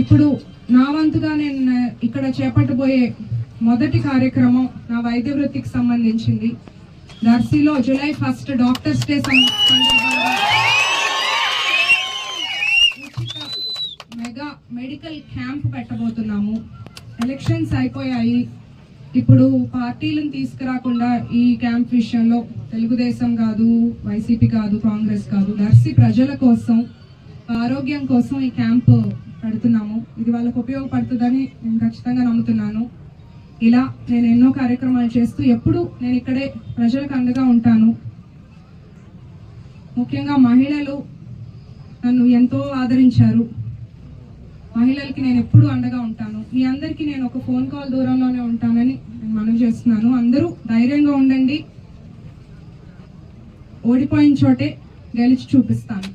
ఇప్పుడు నా వంతుగా నేను ఇక్కడ చేపట్టబోయే మొదటి కార్యక్రమం నా వైద్య వృత్తికి సంబంధించింది. దర్శిలో జూలై ఫస్ట్ డాక్టర్స్ డే ఉచిత మెగా మెడికల్ క్యాంప్ పెట్టబోతున్నాము. ఎలక్షన్స్ అయిపోయాయి. ఇప్పుడు పార్టీలను తీసుకురాకుండా ఈ క్యాంప్ విషయంలో తెలుగుదేశం కాదు వైసీపీ కాదు కాంగ్రెస్ కాదు దర్శి ప్రజల కోసం ఆరోగ్యం కోసం ఈ క్యాంప్ పెడుతున్నాము ఇది వాళ్ళకు ఉపయోగపడుతుందని నేను ఖచ్చితంగా నమ్ముతున్నాను. ఇలా నేను ఎన్నో కార్యక్రమాలు చేస్తూ ఎప్పుడు నేను ఇక్కడే ప్రజలకు అండగా ఉంటాను. ముఖ్యంగా మహిళలు నన్ను ఎంతో ఆదరించారు. మహిళలకి నేను ఎప్పుడు అండగా ఉంటాను. మీ అందరికీ నేను ఒక ఫోన్ కాల్ దూరంలోనే ఉంటానని నేను మనవి చేస్తున్నాను. అందరూ ధైర్యంగా ఉండండి. ఓడిపోయిన చోటే గెలిచి చూపిస్తాను.